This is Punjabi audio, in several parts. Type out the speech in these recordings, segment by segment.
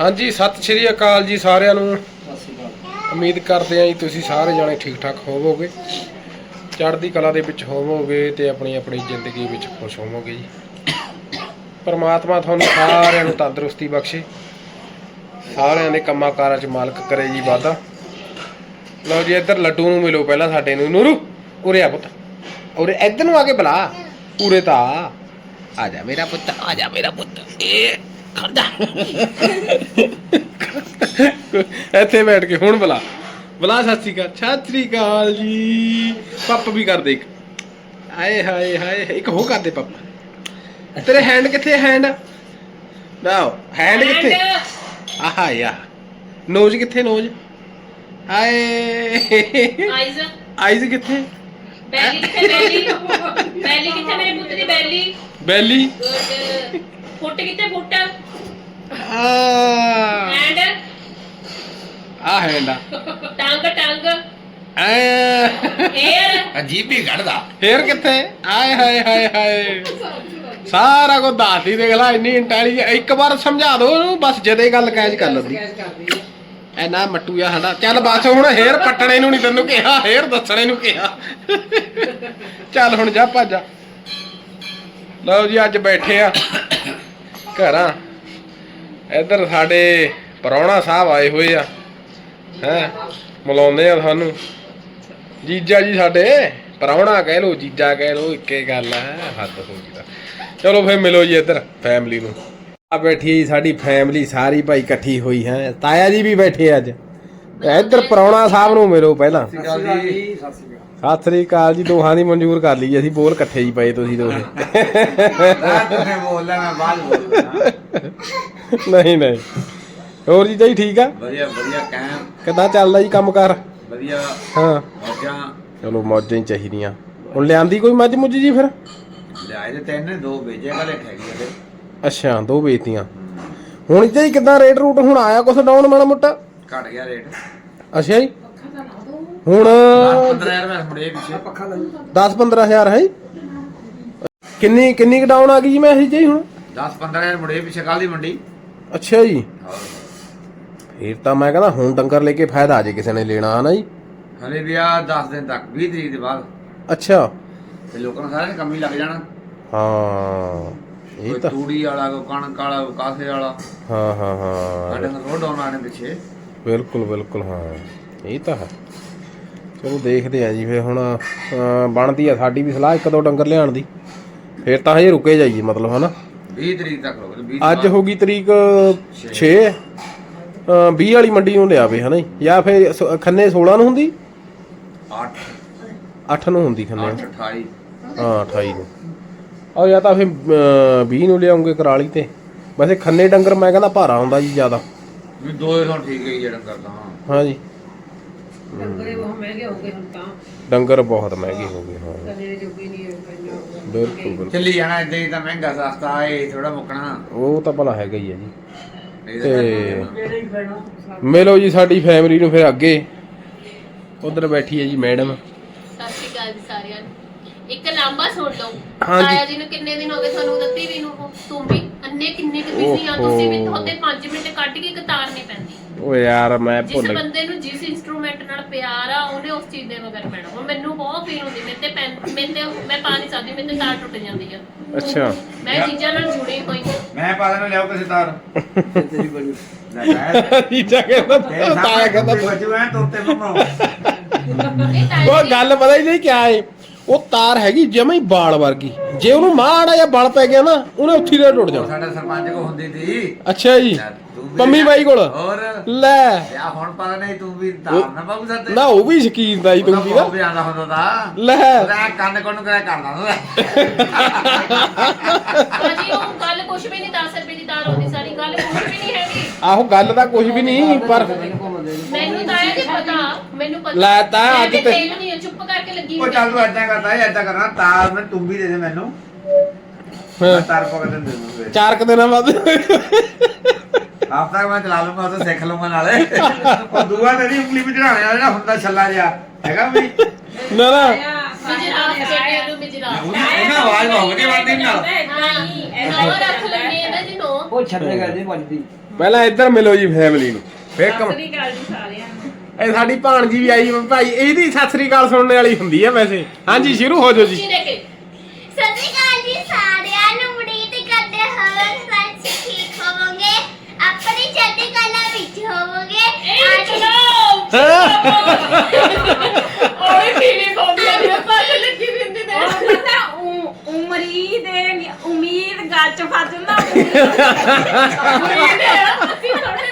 ਹਾਂਜੀ ਸਤਿ ਸ਼੍ਰੀ ਅਕਾਲ ਜੀ ਸਾਰਿਆਂ ਨੂੰ। ਉਮੀਦ ਕਰਦੇ ਹਾਂ ਜੀ ਤੁਸੀਂ ਸਾਰੇ ਜਾਣੇ ਠੀਕ ਠਾਕ ਹੋਵੋਗੇ। ਚੜ੍ਹਦੀ ਕਲਾ ਦੇ ਵਿੱਚ ਹੋਵੋਗੇ ਤੇ ਆਪਣੀ ਆਪਣੀ ਜ਼ਿੰਦਗੀ ਵਿੱਚ ਖੁਸ਼ ਹੋਵੋਗੇ ਜੀ। ਪਰਮਾਤਮਾ ਤੁਹਾਨੂੰ ਸਾਰਿਆਂ ਨੂੰ ਤੰਦਰੁਸਤੀ ਬਖਸ਼ੇ। ਸਾਰਿਆਂ ਦੇ ਕੰਮਾਂ ਕਾਰਾਂ 'ਚ ਮਾਲਕ ਕਰੇ ਜੀ ਵਾਧਾ। ਲਓ ਜੀ ਇੱਧਰ ਲੱਡੂ ਨੂੰ ਮਿਲੋ ਪਹਿਲਾਂ ਸਾਡੇ ਨੂੰ। ਨੂਰੂ ਉਰੇ ਆ ਪੁੱਤ। ਉਰੇ ਇੱਧਰ ਨੂੰ ਆ ਕੇ ਬੁਲਾ। ਪੂਰੇ ਤਾਂ ਆ। ਆ ਜਾ ਮੇਰਾ ਪੁੱਤ ਆ ਜਾ ਮੇਰਾ ਪੁੱਤ। ਇਹ ਖੜਦਾ ਇੱਥੇ ਬੈਠ ਕੇ ਹੁਣ ਬੁਲਾ। ਬੁਲਾ ਸਤਿ ਸ਼੍ਰੀ ਅਕਾਲ। ਸਤਿ ਸ਼੍ਰੀ ਅਕਾਲ ਜੀ। ਪੱਪ ਵੀ ਕਰ ਦੇ ਇੱਕ। ਆਏ ਹਾਏ ਹਾਏ ਇੱਕ ਹੋ ਕਰ ਦੇ ਪੱਪ। ਤੇਰੇ ਹੈਂਡ ਕਿੱਥੇ ਹੈਂਡ ਨਾਓ ਹੈਂਡ ਕਿੱਥੇ? ਆਹਾ ਯਾ ਨੋਜ਼ ਕਿੱਥੇ ਨੋਜ਼? ਆਏ। ਆਈਜ਼ ਆਈਜ਼ ਕਿੱਥੇ? ਬੈਲੀ ਕਿੱਥੇ ਬੈਲੀ ਬੈਲੀ ਕਿੱਥੇ ਮੇਰੇ ਪੁੱਤ ਦੀ ਬੈਲੀ ਬੈਲੀ ਫੁੱਟ ਕਿੱਥੇ ਫੁੱਟ? ਆ ਐਂਡ ਆ ਹੈਂਡ ਆ ਟੰਗ ਟੰਗ ਐ ਹੇਅਰ ਅਜੀਬ ਹੀ ਕੱਢਦਾ ਫੇਰ ਕਿੱਥੇ? ਆਏ ਹਾਏ ਹਾਏ ਹਾਏ। ਸਾਰਾ ਕੁਝ ਦੱਸ ਹੀ ਦੇਖ ਲੈ ਇੰਨੀ ਇੰਟੈਲੀਜੈਂਟ ਇੱਕ ਵਾਰ ਸਮਝਾ ਦੋ ਉਹਨੂੰ ਬਸ ਜਦੇ ਗੱਲ ਕੈਚ ਕਰ ਲੈਂਦੀ। ਐ ਨਾ ਮੱਟੂ ਆ ਸਾਡਾ। ਚੱਲ ਬਸ ਹੁਣ ਹੇਅਰ ਪੱਟਣੇ ਨੂੰ ਨਹੀਂ ਤੈਨੂੰ ਕਿਹਾ ਹੇਅਰ ਦੱਸਣੇ ਨੂੰ ਕਿਹਾ। ਚੱਲ ਹੁਣ ਜਾ ਭੱਜ ਜਾ। ਲਓ ਜੀ ਅੱਜ ਬੈਠੇ ਆ। ਘਰਾਂ। ਇੱਧਰ ਸਾਡੇ ਪ੍ਰਾਹੁਣਾ ਸਾਹਿਬ ਆਏ ਹੋਏ ਆ। ਹੈ? ਮਿਲਾਉਂਦੇ ਆ ਸਾਨੂੰ। ਜੀਜਾ ਜੀ ਸਾਡੇ ਪ੍ਰਾਹੁਣਾ ਕਹਿ ਲੋ ਜੀਜਾ ਕਹਿ ਲੋ ਇੱਕੇ ਗੱਲ ਆ, ਹੱਦ ਹੋ ਗਈ ਤਾਂ। ਚਲੋ ਫੇਰ ਮਿਲੋ ਜੀ ਇੱਧਰ ਫੈਮਿਲੀ ਨੂੰ। ਆ ਬੈਠੀ ਹੈ ਜੀ ਸਾਡੀ ਫੈਮਿਲੀ ਸਾਰੀ ਭਾਈ ਇਕੱਠੀ ਹੋਈ ਹੈ। ਤਾਇਆ ਜੀ ਵੀ ਬੈਠੇ ਅੱਜ। ਇੱਧਰ ਪ੍ਰਾਹੁਣਾ ਸਾਹਿਬ ਨੂੰ ਮਿਲੋ ਪਹਿਲਾਂ। ਸਤਿ ਸ੍ਰੀ ਅਕਾਲ ਜੀ ਦੋਹਾਂ ਦੀ ਮਨਜ਼ੂਰ ਕਰ ਲਈ ਅਸੀਂ ਬੋਲ ਇਕੱਠੇ ਹੀ ਪਏ ਤੁਸੀਂ ਦੋਹੇ। ਤੁਸੀਂ ਬੋਲਦਾ ਮੈਂ ਬਾਅਦ ਬੋਲਦਾ ਨਹੀਂ ਨਹੀਂ। ਹੋਰ ਜੀ ਜੀ ਠੀਕ ਆ? ਵਧੀਆ ਵਧੀਆ ਕੈਮ। ਕਿੱਦਾਂ ਚੱਲਦਾ ਜੀ ਕੰਮਕਾਰ? ਵਧੀਆ। ਹਾਂ। ਮੌਜਾਂ। ਚਲੋ ਮੌਜਾਂ ਹੀ ਚਾਹੀਦੀਆਂ। ਹੁਣ ਲਿਆਂਦੀ ਕੋਈ ਮੱਝ ਮੁੱਝ ਜੀ ਫਿਰ? ਲਿਆਏ ਤੇ ਤਿੰਨ ਦੋ ਵੇਜੇ ਕਲੇ ਠੇਗੀ ਤੇ ਅੱਛਾ ਦੋ ਵੇਚਤੀਆਂ। ਹੁਣ ਜੀ ਕਿੱਦਾਂ ਰੇਟ ਰੂਟ ਹੁਣ ਆਇਆ ਕੁਛ ਡਾਊਨ ਮਾੜਾ ਮੋਟਾ? ਘਟ ਗਿਆ ਰੇਟ। ਅੱਛਾ ਜੀ। ਹੁਣ 15000 ਰੁਪਏ ਮੁੜੇ ਪਿੱਛੇ। 10 15000 ਹੈ? ਕਿੰਨੀ ਕਿੰਨੀ ਡਾਊਨ ਆ ਗਈ ਜੀ ਮੈਂ ਇਹ ਜੀ ਹੁਣ? 10 15000 ਮੁੜੇ ਪਿੱਛੇ ਕੱਲ ਦੀ ਮੰਡੀ। ਅੱਛਾ ਜੀ। ਫੇਰ ਤਾਂ ਮੈਂ ਕਹਿੰਦਾ ਹੁਣ ਡੰਗਰ ਲੈ ਕੇ ਫਾਇਦਾ ਆ ਜੇ ਕਿਸੇ ਨੇ ਲੈਣਾ ਹਨਾ ਜੀ। ਹਲੇ ਵੀ ਆ 10 ਦਿਨ ਤੱਕ 20 ਤਰੀਕ ਦੇ ਬਾਅਦ। ਅੱਛਾ। ਤੇ ਲੋਕਾਂ ਨੂੰ ਸਾਰਿਆਂ ਨੂੰ ਕੰਮ ਹੀ ਲੱਗ ਜਾਣਾ। ਹਾਂ ਇਹ ਤਾਂ ਤੂੜੀ ਵਾਲਾ ਕੋਈ ਕਣਕ ਵਾਲਾ ਕਾਸੇ ਵਾਲਾ। ਹਾਂ ਹਾਂ ਹਾਂ। ਸਾਡੇ ਨੂੰ ਰੋਡ ਆਉਣ ਆਣੇ ਪਿੱਛੇ। ਬਿਲਕੁਲ ਬਿਲਕੁਲ ਹਾਂ। ਇਹ ਤਾਂ ਹੈ। ਚਲੋ ਦੇਖਦੇ ਆ ਜੀ ਫਿਰ ਹੁਣ ਬਣਦੀ ਆ ਸਾਡੀ ਵੀ ਸਲਾਹ ਇੱਕ ਦੋ ਡੰਗਰ ਲਿਆਉਣ ਦੀ। ਫਿਰ ਤਾਂ ਹਜੇ ਰੁਕੇ ਜਾਈਏ ਮਤਲਬ ਹਨਾ। 20 ਤਰੀਕ ਤੱਕ ਰੋਕ 20 ਅੱਜ ਹੋ ਗਈ ਤਰੀਕ 6 20 ਵਾਲੀ ਮੰਡੀ ਨੂੰ ਲਿਆਵੇ ਹਨਾ ਜੀ? ਜਾਂ ਫਿਰ ਖੰਨੇ 16 ਨੂੰ ਹੁੰਦੀ? 8 8 ਨੂੰ ਹੁੰਦੀ ਖੰਨੇ। 8 28 ਹਾਂ 28 ਨੂੰ। ਆ ਜਾਂ ਤਾਂ ਫਿਰ ਅਹ, 20 ਨੂੰ ਲਿਆਉਂਗੇ ਕਰਾਲੀ ਤੇ। ਵੈਸੇ ਖੰਨੇ ਡੰਗਰ ਮੈਂ ਕਹਿੰਦਾ ਭਾਰਾ ਹੁੰਦਾ ਜੀ ਜ਼ਿਆਦਾ। ਵੀ ਦੋ ਹੁਣ ਠੀਕ ਹੈ ਜਿਹੜਾ ਕਰਦਾ ਹਾਂ। ਹਾਂ ਜੀ। ਡੰਗਰੇ ਬਹੁਤ ਮਹਿੰਗੇ ਹੋ ਗਏ ਹੁਣ ਤਾਂ। ਡੰਗਰ ਬਹੁਤ ਮਹਿੰਗੇ ਹੋ ਗਏ ਹਾਂ। ਕਦੇ ਜੋਗੀ ਨਹੀਂ ਪੈਣਾ ਬਿਲਕੁਲ ਬਿਲਕੁਲ। ਚੱਲੀ ਜਾਣਾ ਇਦਾਂ ਹੀ ਤਾਂ ਮਹਿੰਗਾ ਸਸਤਾ ਏ ਥੋੜਾ ਮੁੱਕਣਾ। ਉਹ ਤਾਂ ਭਲਾ ਹੈਗਾ ਹੀ ਹੈ ਜੀ। ਤੇ ਮਿਲੋ ਜੀ ਸਾਡੀ ਫੈਮਿਲੀ ਨੂੰ ਫਿਰ ਅੱਗੇ। ਉਧਰ ਬੈਠੀ ਹੈ ਜੀ ਮੈਡਮ। ਸਤਿ ਸ਼੍ਰੀ ਅਕਾਲ ਜੀ ਸਾਰਿਆਂ ਨੂੰ। ਇੱਕ ਲਾਂਬਾ ਸੁਣ ਲਓ। ਹਾਂਜੀ। ਤਾਇਆ ਜੀ ਨੂੰ ਕਿੰਨੇ ਦਿਨ ਹੋ ਗਏ ਤੁਹਾਨੂੰ ਦਿੱਤੀ ਵੀ ਨੂੰ ਤੂੰ ਵੀ। ਅੰਨੇ ਕਿੰਨੇ ਕੁ ਬਿਜ਼ੀ ਆ ਤੁਸੀਂ ਵੀ। ਤੁਹਾਡੇ 5 ਮਿੰਟ ਕੱਢ ਕੇ ਕਤਾਰ ਨਹੀਂ ਪੈਂਦੀ। ਓ ਯਾਰ ਮੈਂ ਜਿਸ ਭੁੱਲ ਗਿਆ। ਬੰਦੇ ਨੂੰ ਜਿਸ ਇਨਸਟਰੂਮੈਂਟ ਨਾਲ ਪਿਆਰ ਆ ਉਹਨੇ ਉਸ ਚੀਜ਼ ਦੇ ਮਗਰ ਪੈਣਾ। ਹੁਣ ਮੈਨੂੰ ਬਹੁਤ ਫੀਲ ਹੁੰਦੀ ਮੇਰੇ ਤੇ ਪੈਨ ਮੇਰੇ ਤੇ ਮੈਂ ਪਾ ਨਹੀਂ ਸਕਦੀ ਮੇਰੇ ਤੇ ਤਾਰ ਟੁੱਟ ਜਾਂਦੀ ਆ। ਅੱਛਾ। ਮੈਂ ਚੀਜ਼ਾਂ ਨਾਲ ਜੁੜੀ ਹੋਈ ਹਾਂ। ਮੈਂ ਪਾ ਦੇਣਾ ਲਿਆਓ ਕਿਸੇ ਤਾਰ। ਤੇਰੀ ਬੜੀ ਲੈ ਨੀਚਾ ਕਹਿੰਦਾ ਤਾਇਆ ਕਹਿੰਦਾ ਬੱਜੂ ਐ ਤੋਤੇ ਇਹ ਤਾਇਆ ਉਹ ਗੱਲ ਪਤਾ ਹੀ ਨਹੀਂ ਕਿਆ ਏ। ਉਹ ਤਾਰ ਹੈਗੀ ਜਮਾ ਹੀ ਬਾਲ ਵਰਗੀ। ਜੇ ਉਹਨੂੰ ਮਾੜਾ ਜਾਂ ਬਲ ਪੈ ਗਿਆ ਨਾ ਉਹਨੇ ਉੱਥੇ ਹੀ ਟੁੱਟ ਜਾਣਾ। ਸਾਡਾ ਸਰਪੰਚ ਕੋ ਹੁੰਦੀ ਸੀ। ਅੱਛਾ ਜੀ। ਲੈ, ਪੰਮੀ ਬਾਈ ਕੋਲ। ਹੋਰ? ਲੈ। ਯਾ ਹੁਣ ਪਤਾ ਨਹੀਂ ਤੂੰ ਵੀ ਤਾਰ ਨਾ ਬਾਬੂ ਸਾਡੇ। ਨਾ ਉਹ ਵੀ ਸ਼ਕੀਨ ਦਾ ਜੀ ਤੂੰ ਵੀ ਉਹ ਵੀ ਆਂਦਾ ਹੁੰਦਾ ਤਾਂ। ਲੈ। ਲੈ ਕੰਨ ਕੋਣ ਕਰਿਆ ਕਰਦਾ ਭਾਜੀ ਉਹ ਕੱਲ ਕੁਝ ਵੀ ਨਹੀਂ 10 ਰੁਪਏ ਦੀ ਤਾਰ ਹੁੰਦੀ ਸਾਰੀ। ਗੱਲ ਕੁਝ ਵੀ ਨਹੀਂ ਹੈਗੀ। ਆਹੋ ਗੱਲ ਤਾਂ ਕੁਝ ਵੀ ਨਹੀਂ ਪਰ ਮੈਨੂੰ ਤਾਂ ਇਹ ਜੀ ਪਤਾ। ਮੈਨੂੰ ਪਤਾ। ਲੈ ਤਾਂ ਅੱਜ ਤੇ ਤੇ- ਤੇਲ ਨਹੀਂ ਹੈ, ਚੁੱਪ ਕਰਕੇ ਲੱਗੀ ਉਹ ਚੱਲ ਤੂੰ ਏਦਾਂ ਕਰਦਾ ਏਦਾਂ ਕਰਨਾ ਤਾਰ ਮੈਂ ਤੂੰ ਵੀ ਦੇ ਦੇ ਮੈਨੂੰ। ਮੈਂ ਤਾਰ ਪਕੜ ਦੇ ਦੂੰਗਾ। ਚਾਰ ਕੁ ਦਿਨਾਂ ਬਾਅਦ। ਹਫਤਾ ਮੈਂ ਚਲਾ ਲੂੰਗਾ ਉਹ ਤੋਂ ਸਿੱਖ ਲੂੰਗਾ ਨਾਲੇ। ਉਹ ਦੂਆ ਤੇਰੀ ਉਂਗਲੀ ਵਿੱਚ ਚੜਾਣੇ ਵਾਲਾ ਜਿਹੜਾ ਹੁੰਦਾ ਛੱਲਾ ਜਿਹਾ। ਹੈਗਾ ਵੀ? ਨਾ ਨਾ। ਮਿਜਰਾਫ ਬੇਟੇ ਨੂੰ ਮਿਜਰਾਫ ਉਹਨਾਂ ਆਵਾਜ਼ ਬਹੁਤ ਵਧੀਆ ਬਣਦੀ ਨਾਲ। ਹਾਂ ਉਹ ਰੱਖ ਲੈਣੇ ਆ ਨਾ ਜਿਹਨੂੰ ਉਹ ਛੱਲੇ ਕਰਦੇ ਵੱਜਦੀ। ਪਹਿਲਾਂ ਇੱਧਰ ਮਿਲੋ ਜੀ ਫੈਮਿਲੀ ਨੂੰ। ਫੇਰ ਕਮ ਸ੍ਰੀ ਅਕਾਲ ਜੀ ਸਾਰਿਆਂ ਨੂੰ। ਇਹ ਸਾਡੀ ਭਾਣਜੀ ਵੀ ਆਈ ਭਾਈ ਇਹਦੀ ਸਤਿ ਸ੍ਰੀ ਅਕਾਲ ਸੁਣਨ ਵਾਲੀ ਹੁੰਦੀ ਹੈ ਵੈਸੇ। ਹਾਂਜੀ ਸ਼ੁਰੂ ਹੋ ਜਾਓ ਜੀ ਜੀ। ਸਤਿ ਸ਼੍ਰੀ ਅਕਾਲ ਜੀ ਸਾਰਿਆਂ ਨੂੰ ਉਮੀਦ ਕਰਦੇ ਹਾਂ ਸਾਰੇ ਠੀਕ ਹੋਵੋਗੇ ਆਪਣੀ ਚੜ੍ਹਦੀ ਕਲਾ ਵਿੱਚ ਹੋਵੋਗੇ ਇਹ ਅੱਜ ਚਲੋ ਓਏ ਪਾਸ ਲੱਗੀ ਵੀ ਨੇ ਉਹ ਪਤਾ ਉ- ਉਮਰੀ ਦੇ ਨੀ- ਉਮੀਦ ਗੱਚ ਫਸ ਜਾਂਦਾ ਉਮੀਦ ਹੈ ਅਸੀਂ ਥੋੜੇ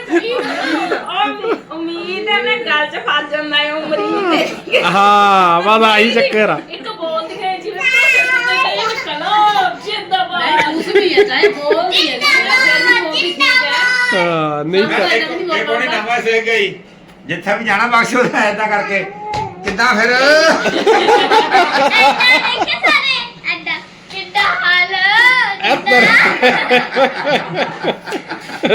ਉਮੀਦ ਹੈ ਨਾ ਗੱਲ ਚ ਫਸ ਜਾਂਦਾ ਹੈ ਉਮਰੀ ਦੇ ਹਾਂ ਆਹੀ ਚੱਕਰ ਆ ਇੱਕ ਬੋਲਦੀ ਹੈ? ਜਿਵੇਂ ਕਹੀ ਕਲੋ ਜਿੰਦਾਬਾਦ ਉਸ ਵੀ ਹੈ? ਚਾਹੇ ਬੋਲ ਵੀ ਹਾਂ ਨਹੀਂ ਤਾਂ ਇਹ ਕੋਣੀ ਨਵਾਂ ਸੇ ਗਈ ਜਿੱਥੇ ਵੀ ਜਾਣਾ ਬਖਸ਼ੋ ਐਦਾਂ ਕਰਕੇ। ਕਿੱਦਾਂ ਫਿਰ? ਦੇਖੇ ਸਾਰੇ ਹਾਲ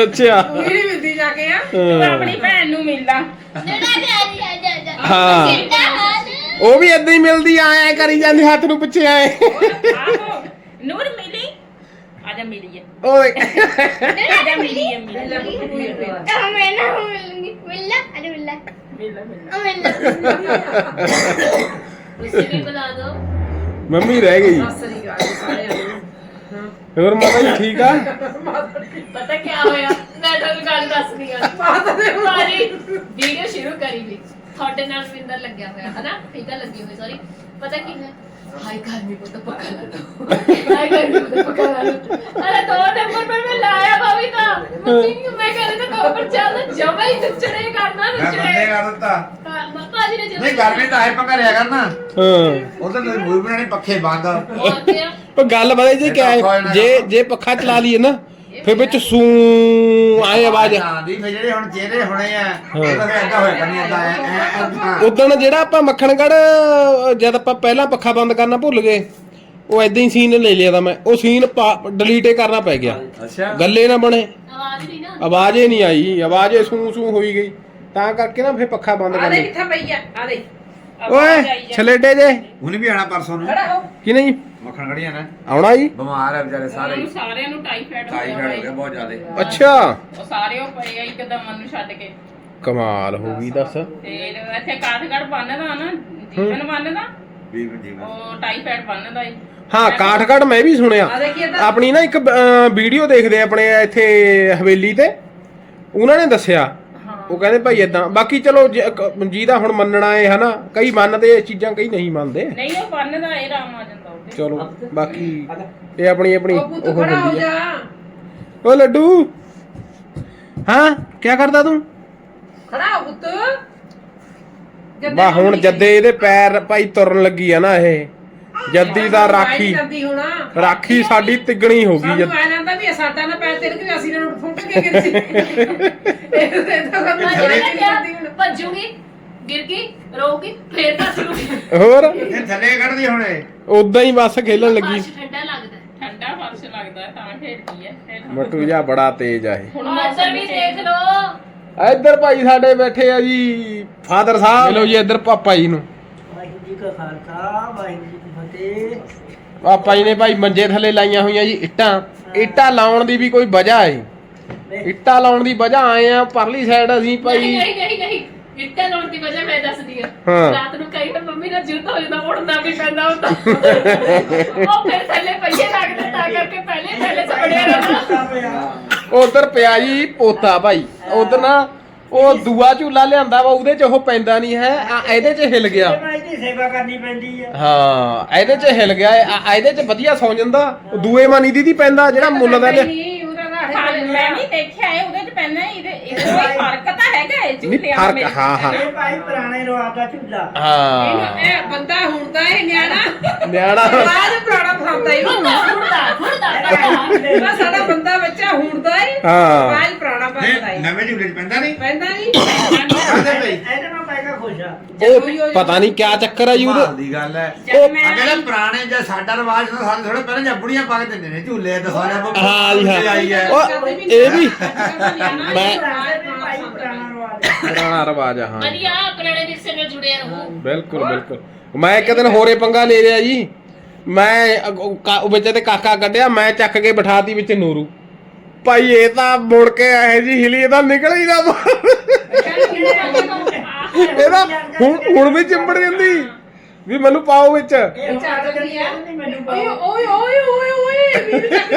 ਅੱਛਾ। ਮੇਰੀ ਮਿਲਦੀ ਜਾ ਕੇ ਆ ਤੂੰ। ਆਪਣੀ ਭੈਣ ਨੂੰ ਮਿਲਦਾ। ਜਿਹੜਾ ਪਿਆਰੀ ਆ ਜਾ ਜਾ ਹਾਂ। ਹਾਲ ਉਹ ਵੀ ਏਦਾਂ ਹੀ ਮਿਲਦੀ ਆਇਆ ਕਰੀ ਜਾਂਦੀ ਹੱਥ ਨੂੰ ਪਿੱਛੇ ਆਏ। ਆਹੋ। ਨੂਰ ਮਿਲੀ? ਆਜਾ ਮਿਲੀਏ। ਓਏ। ਆਜਾ ਮਿਲੀਏ ਮਿਲੀਏ ਤਾਂ ਮੈਂ ਨਾ ਮਿਲੂੰਗੀ ਵੀ ਬੁਲਾ ਮੰਮੀ ਰਹਿ ਗਈ ਹੋਰ ਮਾਤਾ ਜੀ ਠੀਕ ਆ ਪਤਾ ਕੀ ਹੋਇਆ ਮੈਂ ਤੁਹਾਨੂੰ ਗੱਲ ਦੱਸਦੀ ਆ ਸਾਰੀ ਵੀਡੀਓ ਸ਼ੁਰੂ ਕਰੀ ਵੀ ਤੁਹਾਡੇ ਨਾਲ ਫਿੰਗਰ ਲੱਗਿਆ ਹੋਇਆ ਹੈ ਨਾ ਫਿੰਗਰ ਲੱਗੀ ਹੋਈ ਸੌਰੀ ਪਤਾ ਕੀ? ਹੈ ਹਾਈ ਕਰਨੀ ਕੋ ਤਾਂ ਪਕਾ ਲਾ ਦੋ। ਅਰੇ ਦੋ ਨੰਬਰ ਪਰ ਮੈਂ ਲਾਇਆ ਭਾਵੇਂ ਤਾਂ। ਮੈਂ ਕਹਿੰਦਾ ਕੋਪਰ ਚੱਲ ਜਮਾ ਹੀ ਚੜੇ ਕਰਨਾ ਮੈਂ ਬੰਦੇ ਕਰ ਦਿੱਤਾ। ਜੀ ਨੇ ਜੇ ਕਿਆ ਜੇ ਪੱਖਾ ਚਲਾ ਲਈਏ ਨਾ ਫਿਰ ਵਿੱਚ ਸੂ ਆਏ ਆਵਾਜ਼। ਜਿਹੜੇ ਹੁਣ ਚਿਹਰੇ ਹੋਣੇ ਆ ਇਹ ਤਾਂ ਐਡਾ ਹੋਇਆ ਕਰਨੀ ਐਡਾ ਐ ਉਦੋਂ ਜਿਹੜਾ ਆਪਾਂ ਮੱਖਣਗੜ ਜਦ ਆਪਾਂ ਪਹਿਲਾਂ ਪੱਖਾ ਬੰਦ ਕਰਨਾ ਭੁੱਲ ਗਏ ਉਹ ਐਦਾਂ ਹੀ ਸੀਨ ਲੈ ਲਿਆ ਤਾਂ ਮੈਂ ਉਹ ਸੀਨ ਡਿਲੀਟ ਕਰਨਾ ਪੈ ਗਿਆ। ਗੱਲੇ ਨਾ ਬਣੇ। ਆਵਾਜ਼ ਨਹੀਂ ਹੀ ਨਹੀਂ ਆਈ ਆਵਾਜ਼ ਸੂ ਸੂ ਹੋਈ ਗਈ। ਤਾਂ ਕਰਕੇ ਨਾ ਫਿਰ ਪੱਖਾ ਬੰਦ ਕਰ ਲਿਆ। ਕਿੱਥੇ ਪਈ ਆ ਆ ਦੇ ਓਏ ਛਲੇਡੇ ਜੇ। ਹੁਣ ਵੀ ਆਣਾ ਪਰਸੋਂ ਨੂੰ। ਕਿਨੇ ਜੀ ਮੱਖਣ ਖੜੀਆਂ ਨਾ। ਆਉਣਾ ਜੀ? ਬਿਮਾਰ ਆ ਵਿਚਾਰੇ ਸਾਰੇ ਹੀ। ਸਾਰਿਆਂ ਨੂੰ ਟਾਈਫਾਇਡ ਹੋ ਟਾਈਫਾਇਡ ਹੋ ਗਿਆ ਬਹੁਤ ਜ਼ਿਆਦਾ। ਅੱਛਾ। ਉਹ ਸਾਰੇ ਉਹ ਪਏ ਆ ਇੱਕਦਮ ਨੂੰ ਛੱਡ ਕੇ। ਕਮਾਲ ਹੋ ਗਈ ਦੱਸ। ਤੇ ਇੱਥੇ ਕਾਠਗੜ ਬੰਨਦਾ ਨਾ ਜੀਵਨ ਬੰਨਦਾ? ਵੀ ਜੀ ਉਹ ਟਾਈਫਾਇਡ ਬੰਨਦਾ ਈ। ਹਾਂ ਕਾਠਗੜ ਮੈਂ ਵੀ ਸੁਣਿਆ। ਆ ਆਪਣੀ ਨਾ ਇੱਕ ਵੀਡੀਓ ਦੇਖਦੇ ਆਪਣੇ ਇੱਥੇ ਹਵੇਲੀ ਤੇ। ਉਹਨਾਂ ਨੇ ਦੱਸਿਆ। ਉਹ ਕਹਿੰਦੇ ਭਾਈ ਇਦਾਂ ਬਾਕੀ ਚਲੋ ਜੇ ਕ- ਜਿਹਦਾ ਹੁਣ ਮੰਨਣਾ ਹੈ ਹਨਾ। ਕਈ ਮੰਨਦੇ ਇਹ ਚੀਜ਼ਾਂ ਕਈ ਨਹੀਂ ਮੰਨਦੇ। ਨਹੀਂ ਉਹ ਬੰਨਦਾ ਇਹ ਰਾਮ ਆ ਜਾਂਦਾ। ਉਹਦੇ ਚਲੋ ਬਾਕੀ ਇਹ ਆਪਣੀ ਆਪਣੀ ਉਹ ਹੋ ਹੁੰਦੀ ਜਾ। ਓ ਲੱਡੂ। ਹਾਂ ਕੀ ਕਰਦਾ ਤੂੰ? ਖੜਾ ਹੋ ਪੁੱਤ। ਜੱਦੇ ਬਾ ਹੁਣ ਜੱਦੇ ਇਹਦੇ ਪੈਰ ਭਾਈ ਤੁਰਨ ਲੱਗੀ ਆ ਨਾ ਇਹ। ਜੱਦੀ ਦਾ ਰਾਖੀ। ਜਾਂਦੀ ਹੋਣਾ। ਰਾਖੀ ਸਾਡੀ ਤਿੱਗਣੀ ਹੋ ਗਈ ਸਾਨੂੰ ਜਦ ਐ ਵੀ ਸਾਡਾ ਨਾ ਪੈਰ ਤਿਲਕ ਵੀ ਅਸੀਂ ਇਹਨਾਂ ਨੂੰ ਫੁੱਟ ਕੇ ਗਿਰ ਸੀ ਇਹ ਤਾਂ ਸਾਨੂੰ मैं ਗਿਰ ਗਈ ਰੋ ਗਈ ਫੇਰ ਤਾਂ ਸ਼ੁਰੂ ਹੋਰ? ਇਹ ਥੱਲੇ ਕੱਢਦੀ ਹੁਣੇ। ਉਦਾਂ ਹੀ ਬਸ ਖੇਲਣ ਲੱਗੀ। ਫਰਸ਼ ਠੰਡਾ ਲੱਗਦਾ ਹੈ। ਠੰਡਾ ਫਰਸ਼ ਲੱਗਦਾ ਹੈ, ਤਾਂ ਖੇਡਦੀ ਹੈ ਫਿਰ ਮਟੂ ਜਾ ਬੜਾ ਤੇਜ਼ ਆ ਹੁਣ ਮੌਸਮ ਵੀ ਦੇਖ ਲਓ। ਇੱਧਰ ਭਾਈ ਪਾਪਾ ਜੀ ਨੇ। ਮੰਜੇ ਥੱਲੇ ਲਾਈਆਂ ਹੋਈਆਂ ਜੀ ਇੱਟਾਂ। ਇੱਟਾਂ ਲਾਉਣ ਦੀ ਵੀ ਕੋਈ ਵਜ੍ਹਾ ਹੈ ਇੱਟਾਂ ਲਾਉਣ ਦੀ ਵਜ੍ਹਾ ਆਏ ਆ ਪਰਲੀ ਸਾਈਡ ਅਸੀਂ ਭਾਈ। ਗਈ ਗਈ ਗਈ ਇੱਟਾਂ ਲਾਉਣ ਦੀ ਵਜ੍ਹਾ ਮੈਂ ਦੱਸਦੀ ਆ। ਹਾਂ। ਰਾਤ ਨੂੰ ਕਈ ਵਾਰ ਮੰਮੀ ਨਾਲ ਜੁੱਧ ਹੋ ਜਾਂਦਾ ਉੜਨਾ ਵੀ ਪੈਂਦਾ ਹੁੰਦਾ। ਉਹ ਫਿਰ ਥੱਲੇ ਪਈਏ ਲੱਗਦੇ ਤਾਂ ਕਰਕੇ ਪਹਿਲੇ ਥੱਲੇ ਸਪੜਿਆ ਰਹਿਣਾ। ਉਧਰ ਪਿਆ ਜੀ ਪੋਤਾ ਭਾਈ। ਉਧਰ ਨਾ ਉਹ ਦੂਆ ਝੂਲਾ ਲਿਆਂਦਾ ਵਾ ਉਹਦੇ 'ਚ ਉਹ ਪੈਂਦਾ ਨਹੀਂ ਹੈ। ਆ ਇਹਦੇ 'ਚ ਹਿਲ ਗਿਆ। ਮੈਂ ਇਹਦੀ ਸੇਵਾ ਕਰਨੀ ਪੈਂਦੀ ਆ। ਹਾਂ ਇਹਦੇ 'ਚ ਹਿਲ ਗਿਆ। ਇਹ, ਆ ਇਹਦੇ 'ਚ ਵਧੀਆ ਸੌਂ ਜਾਂਦਾ। ਉਹ ਦੂਏ ਮਾਨੀ ਦੀਦੀ ਪੈਂਦਾ ਜਿਹੜਾ ਮੁੱਲ ਦਾ ਲਿਆ ਨਹੀਂ ਮੈਂ ਵੀ ਦੇਖਿਆ ਹੈ ਉਹਦੇ ਚ ਪੈਣਾ ਇਹਦੇ ਇਹਦੇ ਕੋਈ ਫ਼ਰਕ ਤਾਂ ਹੈਗਾ ਇਹ ਨਹੀਂ ਝੂਲਿਆਂ ਫ਼ਰਕ ਵਿੱਚ। ਹਾਂ ਹਾਂ। ਇਹ ਭਾਈ ਪੁਰਾਣੇ ਰਿਵਾਜ ਦਾ ਝੂਲਾ ਹਾਂ। ਇਹ ਬੰਦਾ ਹੁੰਦਾ ਹੈ ਨਿਆਣਾ। ਨਿਆਣਾ। ਬਾਅਦ ਪੁਰਾਣਾ ਫਸਾਉਂਦਾ ਹੀ ਹੁੜਦਾ ਹੁੜਦਾ ਹੁੜਦਾ ਨਾ ਸਾਡਾ ਬੰਦਾ ਬੱਚਾ ਹੁੰਦਾ ਹੈ ਹਾਂ। ਬਾਅਦ ਪੁਰਾਣਾ ਬਣਦਾ ਨਹੀਂ, ਹੈ। ਨਵੇਂ ਝੂਲੇ 'ਚ ਪੈਂਦਾ ਨਹੀਂ? ਪੈਂਦਾ ਨਹੀਂ। ਕਹਿੰਦੇ ਬਈ ਇਹਦੇ ਨਾਲ ਮੈਂ ਕਿਹਾ ਖੁਸ਼ ਆ। ਉਹ ਪਤਾ ਨਹੀਂ ਕਿਆ ਚੱਕਰ ਆ ਜੀ ਉਹਦੇ। ਦੀ ਗੱਲ ਹੈ। ਜਦ ਮੈਂ ਪੁਰਾਣੇ ਜਾਂ ਸਾਡਾ ਰਿਵਾਜ ਹੁੰਦਾ ਸਾਡੇ ਥੋੜੇ ਪਹਿਲਾਂ ਜੱਬੜੀਆਂ ਪਾ ਕੇ ਦਿੰਦੇ ਨੇ ਝੂਲੇ ਦਸਾਰਿਆਂ ਕੋ ਹਾਂ ਜੀ ਹਾਂ। ਆਈ ਹੈ। ਉਹ ਇਹ ਵੀ? ਮੈਂ ਪੁਰਾਣੇ ਰਿਵਾਜ ਆ। ਹਾਂ ਵਧੀਆ ਪੁਰਾਣੇ ਵਿਰਸੇ ਨਾਲ ਜੁੜਿਆ ਰਹੋ। ਬਿਲਕੁਲ ਬਿਲਕੁਲ। ਮੈਂ ਇੱਕ ਦਿਨ ਹੋਰੇ ਪੰਗਾ ਲੈ ਲਿਆ ਜੀ। ਮੈਂ ਉਹ ਵਿੱਚ ਤੇ ਕਾਕਾ ਕੱਢਿਆ ਮੈਂ ਚੱਕ ਕੇ ਬਿਠਾਤੀ ਵਿੱਚ ਨੂਰੂ। ਭਾਈ ਇਹ ਤਾਂ ਮੁੜ ਕੇ ਆਏ ਜੀ ਹਿਲੀ ਇਹਦਾ ਨਿਕਲ ਹੀ ਨਾ। ਇਹਦਾ ਹੁਣ ਹੁਣ ਵੀ ਚਿੰਬੜ ਜਾਂਦੀ। ਵੀ ਮੈਨੂੰ ਪਾਓ ਵਿੱਚ। ਓਏ ਓਏ ਓਏ ਓਏ ਓਏ ਚੱਕ